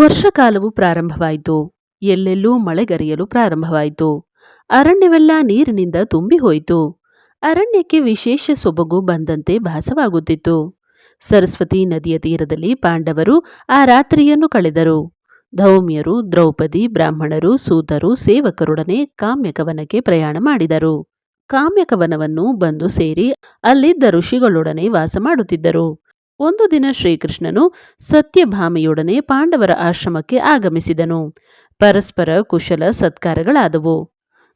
ವರ್ಷಕಾಲವು ಪ್ರಾರಂಭವಾಯಿತು. ಎಲ್ಲೆಲ್ಲೂ ಮಳೆಗರೆಯಲು ಪ್ರಾರಂಭವಾಯಿತು. ಅರಣ್ಯವೆಲ್ಲ ನೀರಿನಿಂದ ತುಂಬಿ ಹೋಯಿತು ಅರಣ್ಯಕ್ಕೆ ವಿಶೇಷ ಸೊಬಗು ಬಂದಂತೆ ಭಾಸವಾಗುತ್ತಿತ್ತು. ಸರಸ್ವತಿ ನದಿಯ ತೀರದಲ್ಲಿ ಪಾಂಡವರು ಆ ರಾತ್ರಿಯನ್ನು ಕಳೆದರು. ಧೌಮ್ಯರು, ದ್ರೌಪದಿ, ಬ್ರಾಹ್ಮಣರು, ಸೂತರು, ಸೇವಕರೊಡನೆ ಕಾಮ್ಯಕವನಕ್ಕೆ ಪ್ರಯಾಣ ಮಾಡಿದರು. ಕಾಮ್ಯಕವನವನ್ನು ಬಂದು ಸೇರಿ ಅಲ್ಲಿದ್ದ ಋಷಿಗಳೊಡನೆ ವಾಸ ಮಾಡುತ್ತಿದ್ದರು. ಒಂದು ದಿನ ಶ್ರೀಕೃಷ್ಣನು ಸತ್ಯಭಾಮೆಯೊಡನೆ ಪಾಂಡವರ ಆಶ್ರಮಕ್ಕೆ ಆಗಮಿಸಿದನು. ಪರಸ್ಪರ ಕುಶಲ ಸತ್ಕಾರಗಳಾದವು.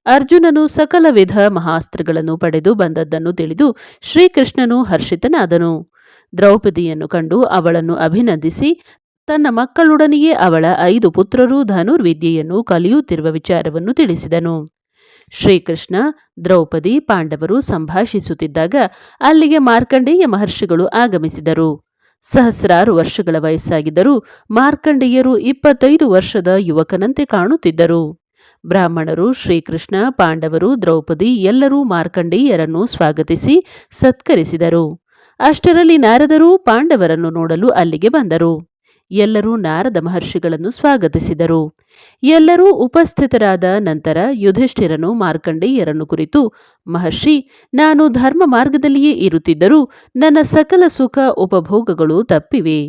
ಅರ್ಜುನನು ಸಕಲ ವಿಧ ಮಹಾಸ್ತ್ರಗಳನ್ನು ಪಡೆದು ಬಂದದ್ದನ್ನು ತಿಳಿದು ಶ್ರೀಕೃಷ್ಣನು ಹರ್ಷಿತನಾದನು. ದ್ರೌಪದಿಯನ್ನು ಕಂಡು ಅವಳನ್ನು ಅಭಿನಂದಿಸಿ, ತನ್ನ ಮಕ್ಕಳೊಡನೆಯೇ ಅವಳ ಐದು ಪುತ್ರರು ಧನುರ್ವಿದ್ಯೆಯನ್ನು ಕಲಿಯುತ್ತಿರುವ ವಿಚಾರವನ್ನು ತಿಳಿಸಿದನು. ಶ್ರೀಕೃಷ್ಣ, ದ್ರೌಪದಿ, ಪಾಂಡವರು ಸಂಭಾಷಿಸುತ್ತಿದ್ದಾಗ ಅಲ್ಲಿಗೆ ಮಾರ್ಕಂಡೇಯ ಮಹರ್ಷಿಗಳು ಆಗಮಿಸಿದರು. ಸಹಸ್ರಾರು ವರ್ಷಗಳ ವಯಸ್ಸಾಗಿದ್ದರೂ ಮಾರ್ಕಂಡೇಯರು ಇಪ್ಪತ್ತೈದು ವರ್ಷದ ಯುವಕನಂತೆ ಕಾಣುತ್ತಿದ್ದರು. ಬ್ರಾಹ್ಮಣರು, ಶ್ರೀಕೃಷ್ಣ, ಪಾಂಡವರು, ದ್ರೌಪದಿ ಎಲ್ಲರೂ ಮಾರ್ಕಂಡೇಯರನ್ನು ಸ್ವಾಗತಿಸಿ ಸತ್ಕರಿಸಿದರು. ಅಷ್ಟರಲ್ಲಿ ನಾರದರು ಪಾಂಡವರನ್ನು ನೋಡಲು ಅಲ್ಲಿಗೆ ಬಂದರು. ಎಲ್ಲರೂ ನಾರದ ಮಹರ್ಷಿಗಳನ್ನು ಸ್ವಾಗತಿಸಿದರು. ಎಲ್ಲರೂ ಉಪಸ್ಥಿತರಾದ ನಂತರ ಯುಧಿಷ್ಠಿರನು ಮಾರ್ಕಂಡೇಯರನ್ನು ಕುರಿತು, ಮಹರ್ಷಿ, ನಾನು ಧರ್ಮ ಮಾರ್ಗದಲ್ಲಿಯೇ ಇರುತ್ತಿದ್ದರೂ ನನ್ನ ಸಕಲ ಸುಖ ಉಪಭೋಗಗಳು ತಪ್ಪಿವೆ.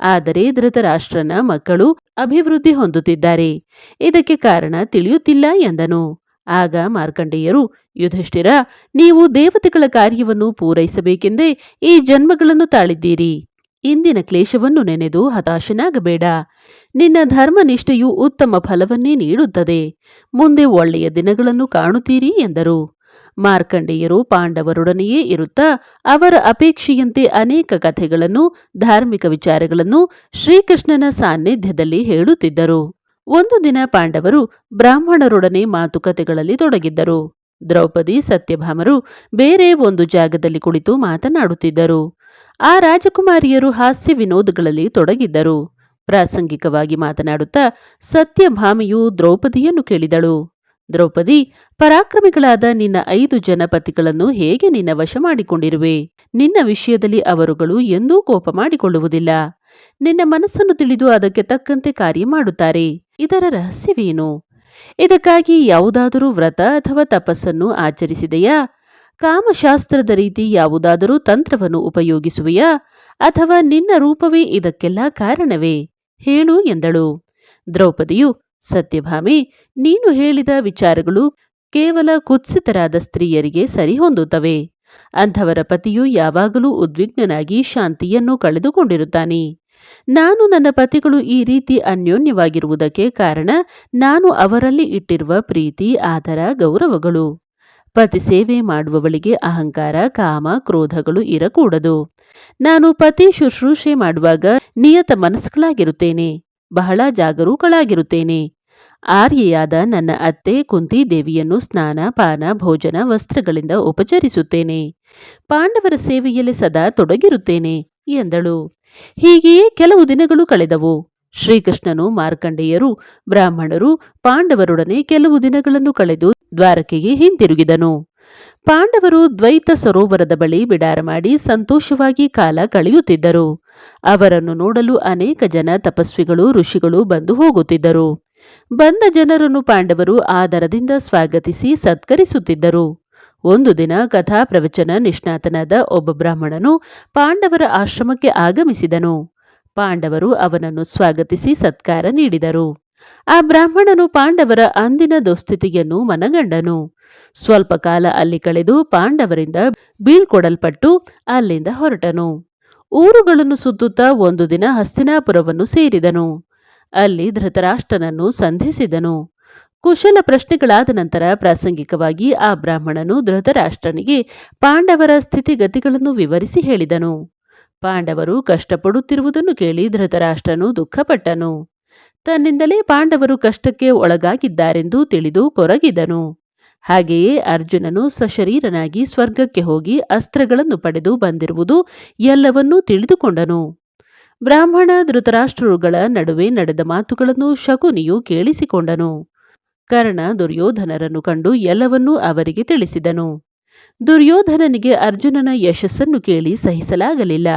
ಆದರೆ ಧೃತರಾಷ್ಟ್ರನ ಮಕ್ಕಳು ಅಭಿವೃದ್ಧಿ ಹೊಂದುತ್ತಿದ್ದಾರೆ. ಇದಕ್ಕೆ ಕಾರಣ ತಿಳಿಯುತ್ತಿಲ್ಲ ಎಂದನು. ಆಗ ಮಾರ್ಕಂಡೇಯರು, ಯುಧಿಷ್ಠಿರ, ನೀವು ದೇವತೆಗಳ ಕಾರ್ಯವನ್ನು ಪೂರೈಸಬೇಕೆಂದೇ ಈ ಜನ್ಮಗಳನ್ನು ತಾಳಿದ್ದೀರಿ. ಇಂದಿನ ಕ್ಲೇಶವನ್ನು ನೆನೆದು ಹತಾಶನಾಗಬೇಡ. ನಿನ್ನ ಧರ್ಮನಿಷ್ಠೆಯು ಉತ್ತಮ ಫಲವನ್ನೇ ನೀಡುತ್ತದೆ. ಮುಂದೆ ಒಳ್ಳೆಯ ದಿನಗಳನ್ನು ಕಾಣುತ್ತೀರಿ ಎಂದರು. ಮಾರ್ಕಂಡೇಯರು ಪಾಂಡವರೊಡನೆಯೇ ಇರುತ್ತಾ ಅವರ ಅಪೇಕ್ಷೆಯಂತೆ ಅನೇಕ ಕಥೆಗಳನ್ನು, ಧಾರ್ಮಿಕ ವಿಚಾರಗಳನ್ನು ಶ್ರೀಕೃಷ್ಣನ ಸಾನ್ನಿಧ್ಯದಲ್ಲಿ ಹೇಳುತ್ತಿದ್ದರು. ಒಂದು ದಿನ ಪಾಂಡವರು ಬ್ರಾಹ್ಮಣರೊಡನೆ ಮಾತುಕತೆಗಳಲ್ಲಿ ತೊಡಗಿದ್ದರು. ದ್ರೌಪದಿ, ಸತ್ಯಭಾಮರು ಬೇರೆ ಒಂದು ಜಾಗದಲ್ಲಿ ಕುಳಿತು ಮಾತನಾಡುತ್ತಿದ್ದರು. ಆ ರಾಜಕುಮಾರಿಯರು ಹಾಸ್ಯ ವಿನೋದಗಳಲ್ಲಿ ತೊಡಗಿದ್ದರು. ಪ್ರಾಸಂಗಿಕವಾಗಿ ಮಾತನಾಡುತ್ತಾ ಸತ್ಯಭಾಮಿಯು ದ್ರೌಪದಿಯನ್ನು ಕೇಳಿದಳು. ದ್ರೌಪದಿ, ಪರಾಕ್ರಮಿಗಳಾದ ನಿನ್ನ ಐದು ಜನ ಪತಿಗಳನ್ನು ಹೇಗೆ ನಿನ್ನ ವಶ ಮಾಡಿಕೊಂಡಿರುವೆ? ನಿನ್ನ ವಿಷಯದಲ್ಲಿ ಅವರುಗಳು ಎಂದೂ ಕೋಪ ಮಾಡಿಕೊಳ್ಳುವುದಿಲ್ಲ. ನಿನ್ನ ಮನಸ್ಸನ್ನು ತಿಳಿದು ಅದಕ್ಕೆ ತಕ್ಕಂತೆ ಕಾರ್ಯ ಮಾಡುತ್ತಾರೆ. ಇದರ ರಹಸ್ಯವೇನು? ಇದಕ್ಕಾಗಿ ಯಾವುದಾದರೂ ವ್ರತ ಅಥವಾ ತಪಸ್ಸನ್ನು ಆಚರಿಸಿದೆಯಾ? ಕಾಮಶಾಸ್ತ್ರದ ರೀತಿ ಯಾವುದಾದರೂ ತಂತ್ರವನ್ನು ಉಪಯೋಗಿಸುವೆಯಾ? ಅಥವಾ ನಿನ್ನ ರೂಪವೇ ಇದಕ್ಕೆಲ್ಲ ಕಾರಣವೇ? ಹೇಳು ಎಂದಳು. ದ್ರೌಪದಿಯು, ಸತ್ಯಭಾಮಿ, ನೀನು ಹೇಳಿದ ವಿಚಾರಗಳು ಕೇವಲ ಕುತ್ಸಿತರಾದ ಸ್ತ್ರೀಯರಿಗೆ ಸರಿಹೊಂದುತ್ತವೆ. ಅಂಥವರ ಪತಿಯು ಯಾವಾಗಲೂ ಉದ್ವಿಗ್ನನಾಗಿ ಶಾಂತಿಯನ್ನು ಕಳೆದುಕೊಂಡಿರುತ್ತಾನೆ. ನಾನು ನನ್ನ ಪತಿಗಳು ಈ ರೀತಿ ಅನ್ಯೋನ್ಯವಾಗಿರುವುದಕ್ಕೆ ಕಾರಣ ನಾನು ಅವರಲ್ಲಿ ಇಟ್ಟಿರುವ ಪ್ರೀತಿ, ಆದರ, ಗೌರವಗಳು. ಪತಿ ಸೇವೆ ಮಾಡುವವಳಿಗೆ ಅಹಂಕಾರ, ಕಾಮ, ಕ್ರೋಧಗಳು ಇರಕೂಡದು. ನಾನು ಪತಿ ಶುಶ್ರೂಷೆ ಮಾಡುವಾಗ ನಿಯತ ಮನಸ್ಸುಗಳಾಗಿರುತ್ತೇನೆ, ಬಹಳ ಜಾಗರೂಕಳಾಗಿರುತ್ತೇನೆ. ಆರ್ಯೆಯಾದ ನನ್ನ ಅತ್ತೆ ಕುಂತಿ ದೇವಿಯನ್ನು ಸ್ನಾನ, ಪಾನ, ಭೋಜನ ವಸ್ತ್ರಗಳಿಂದ ಉಪಚರಿಸುತ್ತೇನೆ. ಪಾಂಡವರ ಸೇವೆಯಲ್ಲಿ ಸದಾ ತೊಡಗಿರುತ್ತೇನೆ, ಎಂದಳು. ಹೀಗೆಯೇ ಕೆಲವು ದಿನಗಳು ಕಳೆದವು. ಶ್ರೀಕೃಷ್ಣನು ಮಾರ್ಕಂಡೇಯರು, ಬ್ರಾಹ್ಮಣರು, ಪಾಂಡವರೊಡನೆ ಕೆಲವು ದಿನಗಳನ್ನು ಕಳೆದು ದ್ವಾರಕೆಗೆ ಹಿಂತಿರುಗಿದನು. ಪಾಂಡವರು ದ್ವೈತ ಸರೋವರದ ಬಳಿ ಬಿಡಾರ ಮಾಡಿ ಸಂತೋಷವಾಗಿ ಕಾಲ ಕಳೆಯುತ್ತಿದ್ದರು. ಅವರನ್ನು ನೋಡಲು ಅನೇಕ ಜನ ತಪಸ್ವಿಗಳು, ಋಷಿಗಳು ಬಂದು ಹೋಗುತ್ತಿದ್ದರು. ಬಂದ ಜನರನ್ನು ಪಾಂಡವರು ಆದರದಿಂದ ಸ್ವಾಗತಿಸಿ ಸತ್ಕರಿಸುತ್ತಿದ್ದರು. ಒಂದು ದಿನ ಕಥಾ ಪ್ರವಚನ ನಿಷ್ಣಾತನಾದ ಒಬ್ಬ ಬ್ರಾಹ್ಮಣನು ಪಾಂಡವರ ಆಶ್ರಮಕ್ಕೆ ಆಗಮಿಸಿದನು. ಪಾಂಡವರು ಅವನನ್ನು ಸ್ವಾಗತಿಸಿ ಸತ್ಕಾರ ನೀಡಿದರು. ಆ ಬ್ರಾಹ್ಮಣನು ಪಾಂಡವರ ಅಂದಿನ ದುಸ್ಥಿತಿಯನ್ನು ಮನಗಂಡನು. ಸ್ವಲ್ಪ ಕಾಲ ಅಲ್ಲಿ ಕಳೆದು ಪಾಂಡವರಿಂದ ಬೀಳ್ಕೊಡಲ್ಪಟ್ಟು ಅಲ್ಲಿಂದ ಹೊರಟನು. ಊರುಗಳನ್ನು ಸುತ್ತುತ್ತಾ ಒಂದು ದಿನ ಹಸ್ತಿನಾಪುರವನ್ನು ಸೇರಿದನು. ಅಲ್ಲಿ ಧೃತರಾಷ್ಟ್ರನನ್ನು ಸಂಧಿಸಿದನು. ಕುಶಲ ಪ್ರಶ್ನೆಗಳಾದ ನಂತರ ಪ್ರಾಸಂಗಿಕವಾಗಿ ಆ ಬ್ರಾಹ್ಮಣನು ಧೃತರಾಷ್ಟ್ರನಿಗೆ ಪಾಂಡವರ ಸ್ಥಿತಿಗತಿಗಳನ್ನು ವಿವರಿಸಿ ಹೇಳಿದನು. ಪಾಂಡವರು ಕಷ್ಟಪಡುತ್ತಿರುವುದನ್ನು ಕೇಳಿ ಧೃತರಾಷ್ಟ್ರನು ದುಃಖಪಟ್ಟನು. ತನ್ನಿಂದಲೇ ಪಾಂಡವರು ಕಷ್ಟಕ್ಕೆ ಒಳಗಾಗಿದ್ದಾರೆಂದು ತಿಳಿದು ಕೊರಗಿದನು. ಹಾಗೆಯೇ ಅರ್ಜುನನು ಸಶರೀರನಾಗಿ ಸ್ವರ್ಗಕ್ಕೆ ಹೋಗಿ ಅಸ್ತ್ರಗಳನ್ನು ಪಡೆದು ಬಂದಿರುವುದು ಎಲ್ಲವನ್ನೂ ತಿಳಿದುಕೊಂಡನು. ಬ್ರಾಹ್ಮಣ ಧೃತರಾಷ್ಟ್ರರುಗಳ ನಡುವೆ ನಡೆದ ಮಾತುಗಳನ್ನು ಶಕುನಿಯು ಕೇಳಿಸಿಕೊಂಡನು. ಕರ್ಣ ದುರ್ಯೋಧನರನ್ನು ಕಂಡು ಎಲ್ಲವನ್ನೂ ಅವರಿಗೆ ತಿಳಿಸಿದನು. ದುರ್ಯೋಧನನಿಗೆ ಅರ್ಜುನನ ಯಶಸ್ಸನ್ನು ಕೇಳಿ ಸಹಿಸಲಾಗಲಿಲ್ಲ.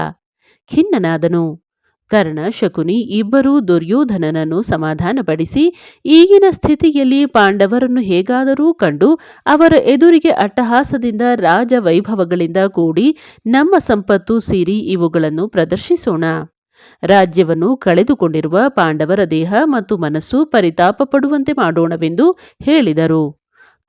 ಖಿನ್ನನಾದನು. ಕರ್ಣ, ಶಕುನಿ ಇಬ್ಬರೂ ದುರ್ಯೋಧನನನ್ನು ಸಮಾಧಾನಪಡಿಸಿ ಈಗಿನ ಸ್ಥಿತಿಯಲ್ಲಿ ಪಾಂಡವರನ್ನು ಹೇಗಾದರೂ ಕಂಡು ಅವರ ಎದುರಿಗೆ ಅಟ್ಟಹಾಸದಿಂದ ರಾಜ ವೈಭವಗಳಿಂದ ಕೂಡಿ ನಮ್ಮ ಸಂಪತ್ತು ಸೀರಿ ಇವುಗಳನ್ನು ಪ್ರದರ್ಶಿಸೋಣ. ರಾಜ್ಯವನ್ನು ಕಳೆದುಕೊಂಡಿರುವ ಪಾಂಡವರ ದೇಹ ಮತ್ತು ಮನಸ್ಸು ಪರಿತಾಪ ಪಡುವಂತೆ ಮಾಡೋಣವೆಂದು ಹೇಳಿದರು.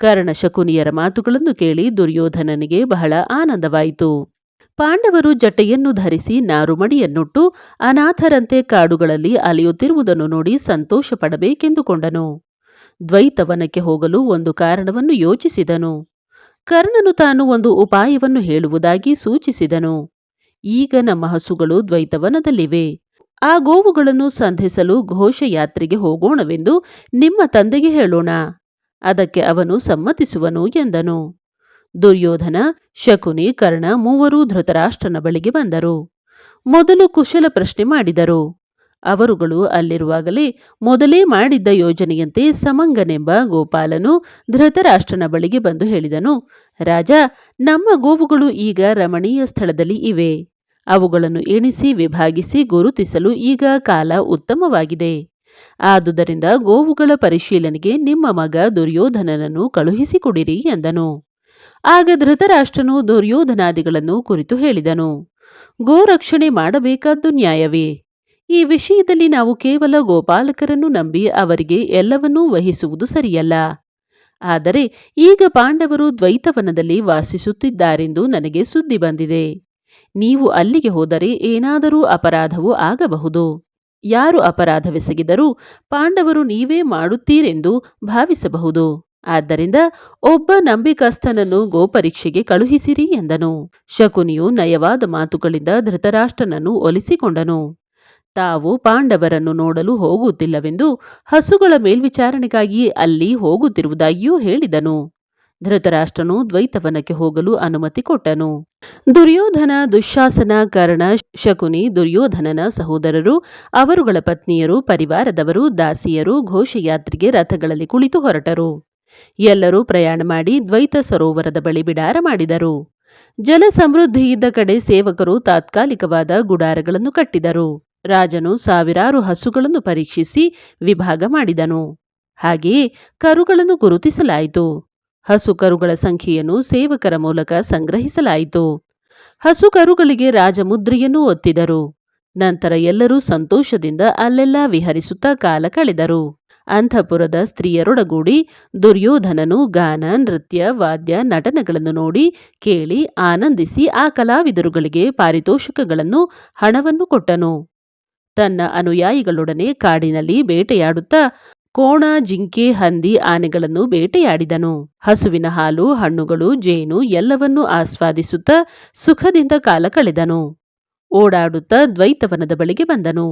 ಕರ್ಣ, ಶಕುನಿಯರ ಮಾತುಗಳನ್ನು ಕೇಳಿ ದುರ್ಯೋಧನನಿಗೆ ಬಹಳ ಆನಂದವಾಯಿತು. ಪಾಂಡವರು ಜಟೆಯನ್ನು ಧರಿಸಿ ನಾರುಮಡಿಯನ್ನುಟ್ಟು ಅನಾಥರಂತೆ ಕಾಡುಗಳಲ್ಲಿ ಅಲೆಯುತ್ತಿರುವುದನ್ನು ನೋಡಿ ಸಂತೋಷ ಪಡಬೇಕೆಂದುಕೊಂಡನು ದ್ವೈತವನಕ್ಕೆ ಹೋಗಲು ಒಂದು ಕಾರಣವನ್ನು ಯೋಚಿಸಿದನು. ಕರ್ಣನು ತಾನು ಒಂದು ಉಪಾಯವನ್ನು ಹೇಳುವುದಾಗಿ ಸೂಚಿಸಿದನು. ಈಗ ನಮ್ಮ ಹಸುಗಳು ದ್ವೈತವನದಲ್ಲಿವೆ. ಆ ಗೋವುಗಳನ್ನು ಸಂಧಿಸಲು ಘೋಷಯಾತ್ರೆಗೆ ಹೋಗೋಣವೆಂದು ನಿಮ್ಮ ತಂದೆಗೆ ಹೇಳೋಣ. ಅದಕ್ಕೆ ಅವನು ಸಮ್ಮತಿಸುವನು ಎಂದನು. ದುರ್ಯೋಧನ, ಶಕುನಿ, ಕರ್ಣ ಮೂವರೂ ಧೃತರಾಷ್ಟ್ರನ ಬಳಿಗೆ ಬಂದರು. ಮೊದಲು ಕುಶಲ ಪ್ರಶ್ನೆ ಮಾಡಿದರು. ಅವರುಗಳು ಅಲ್ಲಿರುವಾಗಲೇ ಮೊದಲೇ ಮಾಡಿದ್ದ ಯೋಜನೆಯಂತೆ ಸಮಂಗನೆಂಬ ಗೋಪಾಲನು ಧೃತರಾಷ್ಟ್ರನ ಬಳಿಗೆ ಬಂದು ಹೇಳಿದನು, ರಾಜ, ನಮ್ಮ ಗೋವುಗಳು ಈಗ ರಮಣೀಯ ಸ್ಥಳದಲ್ಲಿ ಇವೆ. ಅವುಗಳನ್ನು ಎಣಿಸಿ ವಿಭಾಗಿಸಿ ಗುರುತಿಸಲು ಈಗ ಕಾಲ ಉತ್ತಮವಾಗಿದೆ. ಆದುದರಿಂದ ಗೋವುಗಳ ಪರಿಶೀಲನೆಗೆ ನಿಮ್ಮ ಮಗ ದುರ್ಯೋಧನನನ್ನು ಕಳುಹಿಸಿಕೊಡಿರಿ ಎಂದನು. ಆಗ ಧೃತರಾಷ್ಟ್ರನು ದುರ್ಯೋಧನಾದಿಗಳನ್ನು ಕುರಿತು ಹೇಳಿದನು, ಗೋರಕ್ಷಣೆ ಮಾಡಬೇಕಾದ್ದು ನ್ಯಾಯವೇ? ಈ ವಿಷಯದಲ್ಲಿ ನಾವು ಕೇವಲ ಗೋಪಾಲಕರನ್ನು ನಂಬಿ ಅವರಿಗೆ ಎಲ್ಲವನ್ನೂ ವಹಿಸುವುದು ಸರಿಯಲ್ಲ. ಆದರೆ ಈಗ ಪಾಂಡವರು ದ್ವೈತವನದಲ್ಲಿ ವಾಸಿಸುತ್ತಿದ್ದಾರೆಂದು ನನಗೆ ಸುದ್ದಿ ಬಂದಿದೆ. ನೀವು ಅಲ್ಲಿಗೆ ಹೋದರೆ ಏನಾದರೂ ಅಪರಾಧವು ಆಗಬಹುದು. ಯಾರು ಅಪರಾಧವೆಸಗಿದರೂ ಪಾಂಡವರು ನೀವೇ ಮಾಡುತ್ತೀರೆಂದು ಭಾವಿಸಬಹುದು. ಆದ್ದರಿಂದ ಒಬ್ಬ ನಂಬಿಕಸ್ಥನನ್ನು ಗೋಪರೀಕ್ಷೆಗೆ ಕಳುಹಿಸಿರಿ ಎಂದನು. ಶಕುನಿಯು ನಯವಾದ ಮಾತುಗಳಿಂದ ಧೃತರಾಷ್ಟ್ರನನ್ನು ಒಲಿಸಿಕೊಂಡನು. ತಾವು ಪಾಂಡವರನ್ನು ನೋಡಲು ಹೋಗುತ್ತಿಲ್ಲವೆಂದು ಹಸುಗಳ ಮೇಲ್ವಿಚಾರಣೆಗಾಗಿ ಅಲ್ಲಿ ಹೋಗುತ್ತಿರುವುದಾಗಿಯೂ ಹೇಳಿದನು. ಧೃತರಾಷ್ಟ್ರನು ದ್ವೈತವನಕ್ಕೆ ಹೋಗಲು ಅನುಮತಿ ಕೊಟ್ಟನು. ದುರ್ಯೋಧನ ದುಶ್ಯಾಸನ ಕರ್ಣ ಶಕುನಿ ದುರ್ಯೋಧನನ ಸಹೋದರರು, ಅವರುಗಳ ಪತ್ನಿಯರು, ಪರಿವಾರದವರು, ದಾಸಿಯರು ಘೋಷಯಾತ್ರೆಗೆ ರಥಗಳಲ್ಲಿ ಕುಳಿತು ಹೊರಟರು. ಎಲ್ಲರೂ ಪ್ರಯಾಣ ಮಾಡಿ ದ್ವೈತ ಸರೋವರದ ಬಳಿ ಬಿಡಾರ ಮಾಡಿದರು. ಜಲ ಸಮೃದ್ಧಿ ಇದ್ದ ಕಡೆ ಸೇವಕರು ತಾತ್ಕಾಲಿಕವಾದ ಗುಡಾರಗಳನ್ನು ಕಟ್ಟಿದರು. ರಾಜನು ಸಾವಿರಾರು ಹಸುಗಳನ್ನು ಪರೀಕ್ಷಿಸಿ ವಿಭಾಗ ಮಾಡಿದನು. ಹಾಗೆಯೇ ಕರುಗಳನ್ನು ಗುರುತಿಸಲಾಯಿತು. ಹಸು ಕರುಗಳ ಸಂಖ್ಯೆಯನ್ನು ಸೇವಕರ ಮೂಲಕ ಸಂಗ್ರಹಿಸಲಾಯಿತು. ಹಸು ಕರುಗಳಿಗೆ ರಾಜಮುದ್ರೆಯನ್ನು ಒತ್ತಿದರು. ನಂತರ ಎಲ್ಲರೂ ಸಂತೋಷದಿಂದ ಅಲ್ಲೆಲ್ಲ ವಿಹರಿಸುತ್ತಾ ಕಾಲ ಕಳೆದರು. ಅಂತಃಪುರದ ಸ್ತ್ರೀಯರೊಡಗೂಡಿ ದುರ್ಯೋಧನನು ಗಾನ, ನೃತ್ಯ, ವಾದ್ಯ, ನಟನೆಗಳನ್ನು ನೋಡಿ ಕೇಳಿ ಆನಂದಿಸಿ ಆ ಕಲಾವಿದರುಗಳಿಗೆ ಪಾರಿತೋಷಕಗಳನ್ನು ಹಣವನ್ನು ಕೊಟ್ಟನು. ತನ್ನ ಅನುಯಾಯಿಗಳೊಡನೆ ಕಾಡಿನಲ್ಲಿ ಬೇಟೆಯಾಡುತ್ತಾ ಕೋಣ, ಜಿಂಕೆ, ಹಂದಿ ಆನೆಗಳನ್ನು ಬೇಟೆಯಾಡಿದನು. ಹಸುವಿನ ಹಾಲು, ಹಣ್ಣುಗಳು, ಜೇನು ಎಲ್ಲವನ್ನೂ ಆಸ್ವಾದಿಸುತ್ತಾ ಸುಖದಿಂದ ಕಾಲ ಕಳೆದನು. ಓಡಾಡುತ್ತಾ ದ್ವೈತವನದ ಬಳಿಗೆ ಬಂದನು.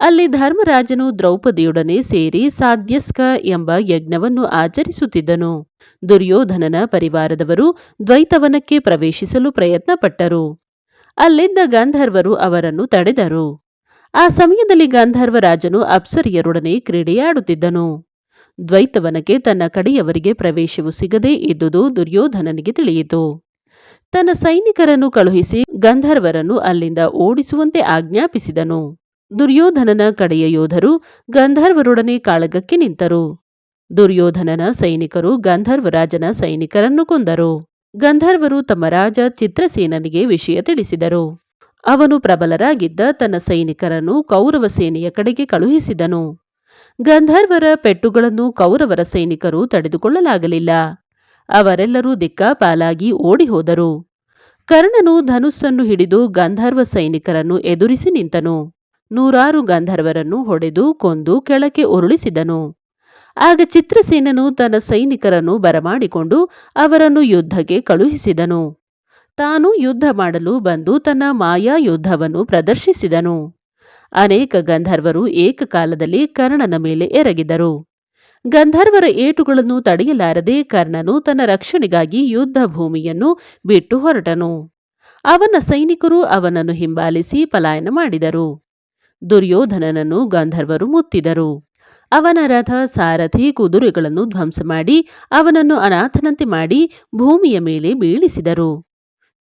ಅಲ್ಲಿ ಧರ್ಮರಾಜನು ದ್ರೌಪದಿಯೊಡನೆ ಸೇರಿ ಸಾಧ್ಯಸ್ಕ ಎಂಬ ಯಜ್ಞವನ್ನು ಆಚರಿಸುತ್ತಿದ್ದನು. ದುರ್ಯೋಧನನ ಪರಿವಾರದವರು ದ್ವೈತವನಕ್ಕೆ ಪ್ರವೇಶಿಸಲು ಪ್ರಯತ್ನಪಟ್ಟರು. ಅಲ್ಲಿದ್ದ ಗಂಧರ್ವರು ಅವರನ್ನು ತಡೆದರು. ಆ ಸಮಯದಲ್ಲಿ ಗಂಧರ್ವರಾಜನು ಅಪ್ಸರಿಯರೊಡನೆ ಕ್ರೀಡೆಯಾಡುತ್ತಿದ್ದನು. ದ್ವೈತವನಕ್ಕೆ ತನ್ನ ಕಡೆಯವರಿಗೆ ಪ್ರವೇಶವು ಸಿಗದೇ ಇದ್ದುದು ದುರ್ಯೋಧನನಿಗೆ ತಿಳಿಯಿತು. ತನ್ನ ಸೈನಿಕರನ್ನು ಕಳುಹಿಸಿ ಗಂಧರ್ವರನ್ನು ಅಲ್ಲಿಂದ ಓಡಿಸುವಂತೆ ಆಜ್ಞಾಪಿಸಿದನು. ದುರ್ಯೋಧನನ ಕಡೆಯ ಯೋಧರು ಗಂಧರ್ವರೊಡನೆ ಕಾಳಗಕ್ಕೆ ನಿಂತರು. ದುರ್ಯೋಧನನ ಸೈನಿಕರು ಗಂಧರ್ವರಾಜನ ಸೈನಿಕರನ್ನು ಕೊಂದರು. ಗಂಧರ್ವರು ತಮ್ಮ ರಾಜ ಚಿತ್ರಸೇನನಿಗೆ ವಿಷಯ ತಿಳಿಸಿದರು. ಅವನು ಪ್ರಬಲರಾಗಿದ್ದ ತನ್ನ ಸೈನಿಕರನ್ನು ಕೌರವ ಸೇನೆಯ ಕಡೆಗೆ ಕಳುಹಿಸಿದನು. ಗಂಧರ್ವರ ಪೆಟ್ಟುಗಳನ್ನು ಕೌರವರ ಸೈನಿಕರು ತಡೆದುಕೊಳ್ಳಲಾಗಲಿಲ್ಲ. ಅವರೆಲ್ಲರೂ ದಿಕ್ಕಾಪಾಲಾಗಿ ಓಡಿಹೋದರು. ಕರ್ಣನು ಧನುಸ್ಸನ್ನು ಹಿಡಿದು ಗಂಧರ್ವ ಸೈನಿಕರನ್ನು ಎದುರಿಸಿ ನಿಂತನು. ನೂರಾರು ಗಂಧರ್ವರನ್ನು ಹೊಡೆದು ಕೊಂದು ಕೆಳಕ್ಕೆ ಉರುಳಿಸಿದನು. ಆಗ ಚಿತ್ರಸೇನನು ತನ್ನ ಸೈನಿಕರನ್ನು ಬರಮಾಡಿಕೊಂಡು ಅವರನ್ನು ಯುದ್ಧಕ್ಕೆ ಕಳುಹಿಸಿದನು. ತಾನು ಯುದ್ಧ ಮಾಡಲು ಬಂದು ತನ್ನ ಮಾಯಾ ಯುದ್ಧವನ್ನು ಪ್ರದರ್ಶಿಸಿದನು. ಅನೇಕ ಗಂಧರ್ವರು ಏಕಕಾಲದಲ್ಲಿ ಕರ್ಣನ ಮೇಲೆ ಎರಗಿದರು. ಗಂಧರ್ವರ ಏಟುಗಳನ್ನು ತಡೆಯಲಾರದೆ ಕರ್ಣನು ತನ್ನ ರಕ್ಷಣೆಗಾಗಿ ಯುದ್ಧ ಭೂಮಿಯನ್ನು ಬಿಟ್ಟು ಹೊರಟನು. ಅವನ ಸೈನಿಕರು ಅವನನ್ನು ಹಿಂಬಾಲಿಸಿ ಪಲಾಯನ ಮಾಡಿದರು. ದುರ್ಯೋಧನನನ್ನು ಗಂಧರ್ವರು ಮುತ್ತಿದರು. ಅವನ ರಥ ಸಾರಥಿ ಕುದುರೆಗಳನ್ನು ಧ್ವಂಸ ಮಾಡಿ ಅವನನ್ನು ಅನಾಥನಂತೆ ಮಾಡಿ ಭೂಮಿಯ ಮೇಲೆ ಬೀಳಿಸಿದರು.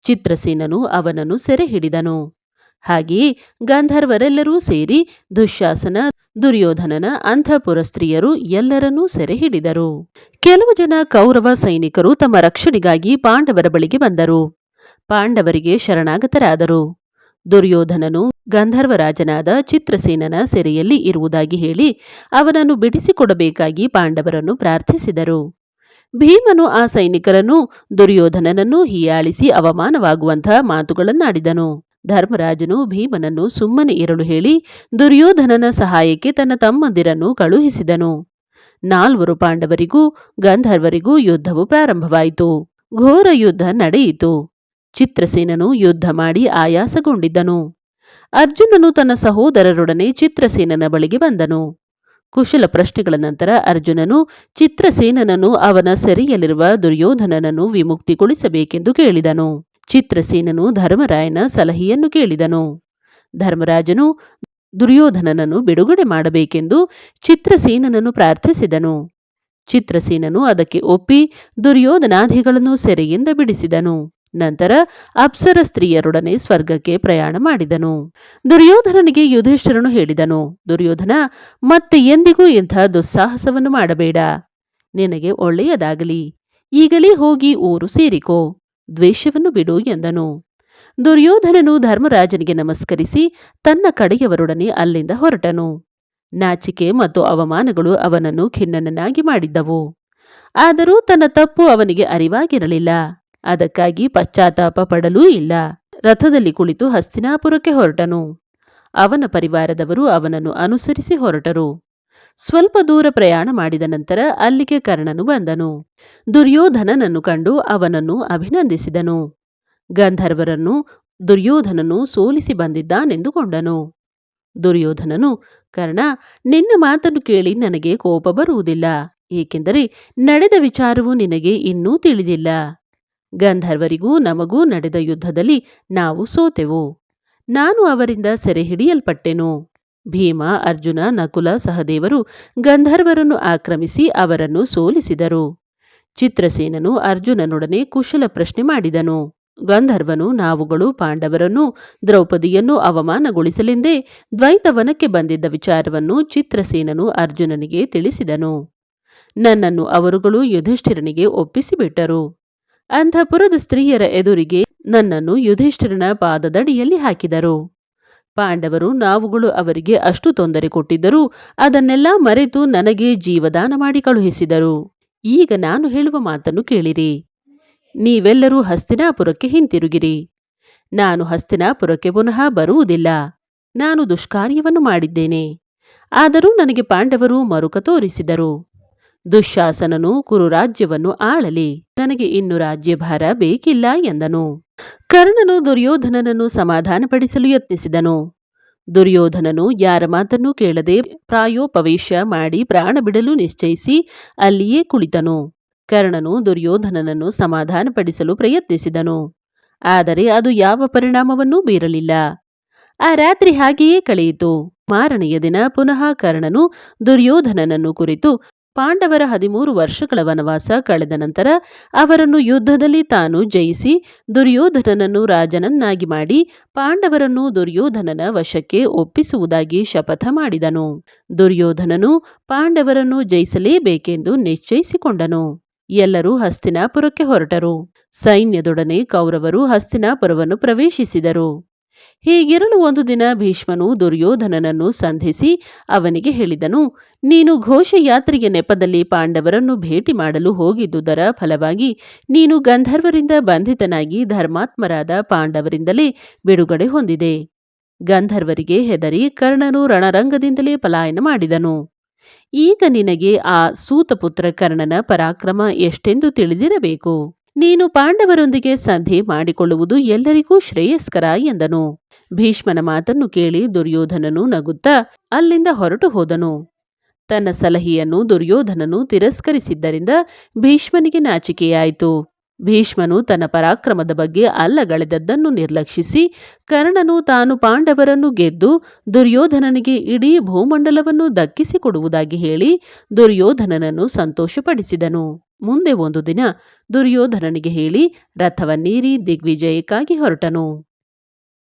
ಚಿತ್ರಸೇನನು ಅವನನ್ನು ಸೆರೆ ಹಿಡಿದನು ಹಾಗೆಯೇ ಗಂಧರ್ವರೆಲ್ಲರೂ ಸೇರಿ ದುಶ್ಯಾಸನ ದುರ್ಯೋಧನನ, ಅಂಧಪುರ ಸ್ತ್ರೀಯರು ಎಲ್ಲರನ್ನೂ ಸೆರೆ ಹಿಡಿದರು ಕೆಲವು ಜನ ಕೌರವ ಸೈನಿಕರು ತಮ್ಮ ರಕ್ಷಣೆಗಾಗಿ ಪಾಂಡವರ ಬಳಿಗೆ ಬಂದರು. ಪಾಂಡವರಿಗೆ ಶರಣಾಗತರಾದರು. ದುರ್ಯೋಧನನು ಗಂಧರ್ವರಾಜನಾದ ಚಿತ್ರಸೇನನ ಸೆರೆಯಲ್ಲಿ ಇರುವುದಾಗಿ ಹೇಳಿ ಅವನನ್ನು ಬಿಡಿಸಿಕೊಡಬೇಕಾಗಿ ಪಾಂಡವರನ್ನು ಪ್ರಾರ್ಥಿಸಿದರು. ಭೀಮನು ಆ ಸೈನಿಕರನ್ನು ದುರ್ಯೋಧನನನ್ನು ಹೀಯಾಳಿಸಿ ಅವಮಾನವಾಗುವಂತಹ ಮಾತುಗಳನ್ನಾಡಿದನು. ಧರ್ಮರಾಜನು ಭೀಮನನ್ನು ಸುಮ್ಮನೆ ಇರಲು ಹೇಳಿ ದುರ್ಯೋಧನನ ಸಹಾಯಕ್ಕೆ ತನ್ನ ತಮ್ಮಂದಿರನ್ನು ಕಳುಹಿಸಿದನು. ನಾಲ್ವರು ಪಾಂಡವರಿಗೂ ಗಂಧರ್ವರಿಗೂ ಯುದ್ಧವು ಪ್ರಾರಂಭವಾಯಿತು. ಘೋರ ಯುದ್ಧ ನಡೆಯಿತು. ಚಿತ್ರಸೇನನು ಯುದ್ಧ ಮಾಡಿ ಆಯಾಸಗೊಂಡಿದ್ದನು. ಅರ್ಜುನನು ತನ್ನ ಸಹೋದರರೊಡನೆ ಚಿತ್ರಸೇನನ ಬಳಿಗೆ ಬಂದನು. ಕುಶಲ ಪ್ರಶ್ನೆಗಳ ನಂತರ ಅರ್ಜುನನು ಚಿತ್ರಸೇನನನ್ನು ಅವನ ಸೆರೆಯಲ್ಲಿರುವ ದುರ್ಯೋಧನನನ್ನು ವಿಮುಕ್ತಿಗೊಳಿಸಬೇಕೆಂದು ಕೇಳಿದನು. ಚಿತ್ರಸೇನನು ಧರ್ಮರಾಯನ ಸಲಹೆಯನ್ನು ಕೇಳಿದನು. ಧರ್ಮರಾಜನು ದುರ್ಯೋಧನನನ್ನು ಬಿಡುಗಡೆ ಮಾಡಬೇಕೆಂದು ಚಿತ್ರಸೇನನನ್ನು ಪ್ರಾರ್ಥಿಸಿದನು. ಚಿತ್ರಸೇನನು ಅದಕ್ಕೆ ಒಪ್ಪಿ ದುರ್ಯೋಧನಾಧಿಗಳನ್ನು ಸೆರೆಯಿಂದ ಬಿಡಿಸಿದನು. ನಂತರ ಅಪ್ಸರ ಸ್ತ್ರೀಯರೊಡನೆ ಸ್ವರ್ಗಕ್ಕೆ ಪ್ರಯಾಣ ಮಾಡಿದನು. ದುರ್ಯೋಧನನಿಗೆ ಯುಧಿಷ್ಠಿರನು ಹೇಳಿದನು, ದುರ್ಯೋಧನ, ಮತ್ತೆ ಎಂದಿಗೂ ಇಂಥ ದುಸ್ಸಾಹಸವನ್ನು ಮಾಡಬೇಡ. ನಿನಗೆ ಒಳ್ಳೆಯದಾಗಲಿ. ಈಗಲೇ ಹೋಗಿ ಊರು ಸೇರಿಕೋ. ದ್ವೇಷವನ್ನು ಬಿಡು, ಎಂದನು. ದುರ್ಯೋಧನನು ಧರ್ಮರಾಜನಿಗೆ ನಮಸ್ಕರಿಸಿ ತನ್ನ ಕಡೆಯವರೊಡನೆ ಅಲ್ಲಿಂದ ಹೊರಟನು. ನಾಚಿಕೆ ಮತ್ತು ಅವಮಾನಗಳು ಅವನನ್ನು ಖಿನ್ನನನ್ನಾಗಿ ಮಾಡಿದ್ದವು. ಆದರೂ ತನ್ನ ತಪ್ಪು ಅವನಿಗೆ ಅರಿವಾಗಿರಲಿಲ್ಲ. ಅದಕ್ಕಾಗಿ ಪಶ್ಚಾತ್ತಾಪ ಪಡಲೂ ಇಲ್ಲ. ರಥದಲ್ಲಿ ಕುಳಿತು ಹಸ್ತಿನಾಪುರಕ್ಕೆ ಹೊರಟನು. ಅವನ ಪರಿವಾರದವರು ಅವನನ್ನು ಅನುಸರಿಸಿ ಹೊರಟರು. ಸ್ವಲ್ಪ ದೂರ ಪ್ರಯಾಣ ಮಾಡಿದ ನಂತರ ಅಲ್ಲಿಗೆ ಕರ್ಣನು ಬಂದನು. ದುರ್ಯೋಧನನನ್ನು ಕಂಡು ಅವನನ್ನು ಅಭಿನಂದಿಸಿದನು. ಗಂಧರ್ವರನ್ನು, ದುರ್ಯೋಧನನು ಸೋಲಿಸಿ ಬಂದಿದ್ದಾನೆಂದುಕೊಂಡನು. ದುರ್ಯೋಧನನು, ಕರ್ಣ, ನಿನ್ನ ಮಾತನ್ನು ಕೇಳಿ ನನಗೆ ಕೋಪ ಬರುವುದಿಲ್ಲ. ಏಕೆಂದರೆ ನಡೆದ ವಿಚಾರವು ನಿನಗೆ ಇನ್ನೂ ತಿಳಿದಿಲ್ಲ. ಗಂಧರ್ವರಿಗೂ ನಮಗೂ ನಡೆದ ಯುದ್ಧದಲ್ಲಿ ನಾವು ಸೋತೆವು. ನಾನು ಅವರಿಂದ ಸೆರೆ ಹಿಡಿಯಲ್ಪಟ್ಟೆನು ಭೀಮ, ಅರ್ಜುನ, ನಕುಲ ಸಹದೇವರು ಗಂಧರ್ವರನ್ನು ಆಕ್ರಮಿಸಿ ಅವರನ್ನು ಸೋಲಿಸಿದರು. ಚಿತ್ರಸೇನನು ಅರ್ಜುನನೊಡನೆ ಕುಶಲ ಪ್ರಶ್ನೆ ಮಾಡಿದನು. ಗಂಧರ್ವನು ನಾವುಗಳು ಪಾಂಡವರನ್ನು ದ್ರೌಪದಿಯನ್ನು ಅವಮಾನಗೊಳಿಸಲೆಂದೇ ದ್ವೈತವನಕ್ಕೆ ಬಂದಿದ್ದ ವಿಚಾರವನ್ನು ಚಿತ್ರಸೇನನು ಅರ್ಜುನನಿಗೆ ತಿಳಿಸಿದನು. ನನ್ನನ್ನು ಅವರುಗಳು ಯುಧಿಷ್ಠಿರನಿಗೆ ಒಪ್ಪಿಸಿಬಿಟ್ಟರು. ಅಂಧಪುರದ ಸ್ತ್ರೀಯರ ಎದುರಿಗೆ ನನ್ನನ್ನು ಯುಧಿಷ್ಠಿರನ ಪಾದದಡಿಯಲ್ಲಿ ಹಾಕಿದರು. ಪಾಂಡವರು ನಾವುಗಳು ಅವರಿಗೆ ಅಷ್ಟು ತೊಂದರೆ ಕೊಟ್ಟಿದ್ದರೂ ಅದನ್ನೆಲ್ಲ ಮರೆತು ನನಗೆ ಜೀವದಾನ ಮಾಡಿ ಕಳುಹಿಸಿದರು. ಈಗ ನಾನು ಹೇಳುವ ಮಾತನ್ನು ಕೇಳಿರಿ. ನೀವೆಲ್ಲರೂ ಹಸ್ತಿನಾಪುರಕ್ಕೆ ಹಿಂತಿರುಗಿರಿ. ನಾನು ಹಸ್ತಿನಾಪುರಕ್ಕೆ ಪುನಃ ಬರುವುದಿಲ್ಲ. ನಾನು ದುಷ್ಕಾರ್ಯವನ್ನು ಮಾಡಿದ್ದೇನೆ. ಆದರೂ ನನಗೆ ಪಾಂಡವರು ಮರುಕ ತೋರಿಸಿದರು. ದುಶ್ಯಾಸನನು ಕುರುರಾಜ್ಯವನ್ನು ಆಳಲಿ. ನನಗೆ ಇನ್ನು ರಾಜ್ಯಭಾರ ಬೇಕಿಲ್ಲ ಎಂದನು. ಕರ್ಣನು ದುರ್ಯೋಧನನನ್ನು ಸಮಾಧಾನಪಡಿಸಲು ಯತ್ನಿಸಿದನು. ದುರ್ಯೋಧನನು ಯಾರ ಮಾತನ್ನೂ ಕೇಳದೆ ಪ್ರಾಯೋಪವೇಶ ಮಾಡಿ ಪ್ರಾಣ ಬಿಡಲು ನಿಶ್ಚಯಿಸಿ ಅಲ್ಲಿಯೇ ಕುಳಿತನು. ಕರ್ಣನು ದುರ್ಯೋಧನನನ್ನು ಸಮಾಧಾನಪಡಿಸಲು ಪ್ರಯತ್ನಿಸಿದನು. ಆದರೆ ಅದು ಯಾವ ಪರಿಣಾಮವನ್ನೂ ಬೀರಲಿಲ್ಲ. ಆ ರಾತ್ರಿ ಹಾಗೆಯೇ ಕಳೆಯಿತು. ಮಾರನೆಯ ದಿನ ಪುನಃ ಕರ್ಣನು ದುರ್ಯೋಧನನನ್ನು ಕುರಿತು ಪಾಂಡವರ ಹದಿಮೂರು ವರ್ಷಗಳ ವನವಾಸ ಕಳೆದ ನಂತರ ಅವರನ್ನು ಯುದ್ಧದಲ್ಲಿ ತಾನು ಜಯಿಸಿ ದುರ್ಯೋಧನನನ್ನು ರಾಜನನ್ನಾಗಿ ಮಾಡಿ ಪಾಂಡವರನ್ನು ದುರ್ಯೋಧನನ ವಶಕ್ಕೆ ಒಪ್ಪಿಸುವುದಾಗಿ ಶಪಥ ಮಾಡಿದನು. ದುರ್ಯೋಧನನು ಪಾಂಡವರನ್ನು ಜಯಿಸಲೇಬೇಕೆಂದು ನಿಶ್ಚಯಿಸಿಕೊಂಡನು. ಎಲ್ಲರೂ ಹಸ್ತಿನಾಪುರಕ್ಕೆ ಹೊರಟರು. ಸೈನ್ಯದೊಡನೆ ಕೌರವರು ಹಸ್ತಿನಾಪುರವನ್ನು ಪ್ರವೇಶಿಸಿದರು. ಹೀಗಿರಲು ಒಂದು ದಿನ ಭೀಷ್ಮನು ದುರ್ಯೋಧನನನ್ನು ಸಂಧಿಸಿ ಅವನಿಗೆ ಹೇಳಿದನು, ನೀನು ಘೋಷಯಾತ್ರೆಯ ನೆಪದಲ್ಲಿ ಪಾಂಡವರನ್ನು ಭೇಟಿ ಮಾಡಲು ಹೋಗಿದ್ದುದರ ಫಲವಾಗಿ ನೀನು ಗಂಧರ್ವರಿಂದ ಬಂಧಿತನಾಗಿ ಧರ್ಮಾತ್ಮರಾದ ಪಾಂಡವರಿಂದಲೇ ಬಿಡುಗಡೆ ಹೊಂದಿದೆ. ಗಂಧರ್ವರಿಗೆ ಹೆದರಿ ಕರ್ಣನು ರಣರಂಗದಿಂದಲೇ ಪಲಾಯನ ಮಾಡಿದನು. ಈಗ ನಿನಗೆ ಆ ಸೂತಪುತ್ರ ಕರ್ಣನ ಪರಾಕ್ರಮ ಎಷ್ಟೆಂದು ತಿಳಿದಿರಬೇಕು? ನೀನು ಪಾಂಡವರೊಂದಿಗೆ ಸಂಧಿ ಮಾಡಿಕೊಳ್ಳುವುದು ಎಲ್ಲರಿಗೂ ಶ್ರೇಯಸ್ಕರ ಎಂದನು. ಭೀಷ್ಮನ ಮಾತನ್ನು ಕೇಳಿ ದುರ್ಯೋಧನನು ನಗುತ್ತಾ ಅಲ್ಲಿಂದ ಹೊರಟು ಹೋದನು. ತನ್ನ ಸಲಹೆಯನ್ನು ದುರ್ಯೋಧನನು ತಿರಸ್ಕರಿಸಿದ್ದರಿಂದ ಭೀಷ್ಮನಿಗೆ ನಾಚಿಕೆಯಾಯಿತು. ಭೀಷ್ಮನು ತನ್ನ ಪರಾಕ್ರಮದ ಬಗ್ಗೆ ಅಲ್ಲಗಳೆದದ್ದನ್ನು ನಿರ್ಲಕ್ಷಿಸಿ, ಕರ್ಣನು ತಾನು ಪಾಂಡವರನ್ನು ಗೆದ್ದು ದುರ್ಯೋಧನನಿಗೆ ಇಡೀ ಭೂಮಂಡಲವನ್ನು ದಕ್ಕಿಸಿಕೊಡುವುದಾಗಿ ಹೇಳಿ ದುರ್ಯೋಧನನನ್ನು ಸಂತೋಷಪಡಿಸಿದನು. ಮುಂದೆ ಒಂದು ದಿನ ದುರ್ಯೋಧನನಿಗೆ ಹೇಳಿ ರಥವನ್ನೇರಿ ದಿಗ್ವಿಜಯಕ್ಕಾಗಿ ಹೊರಟನು.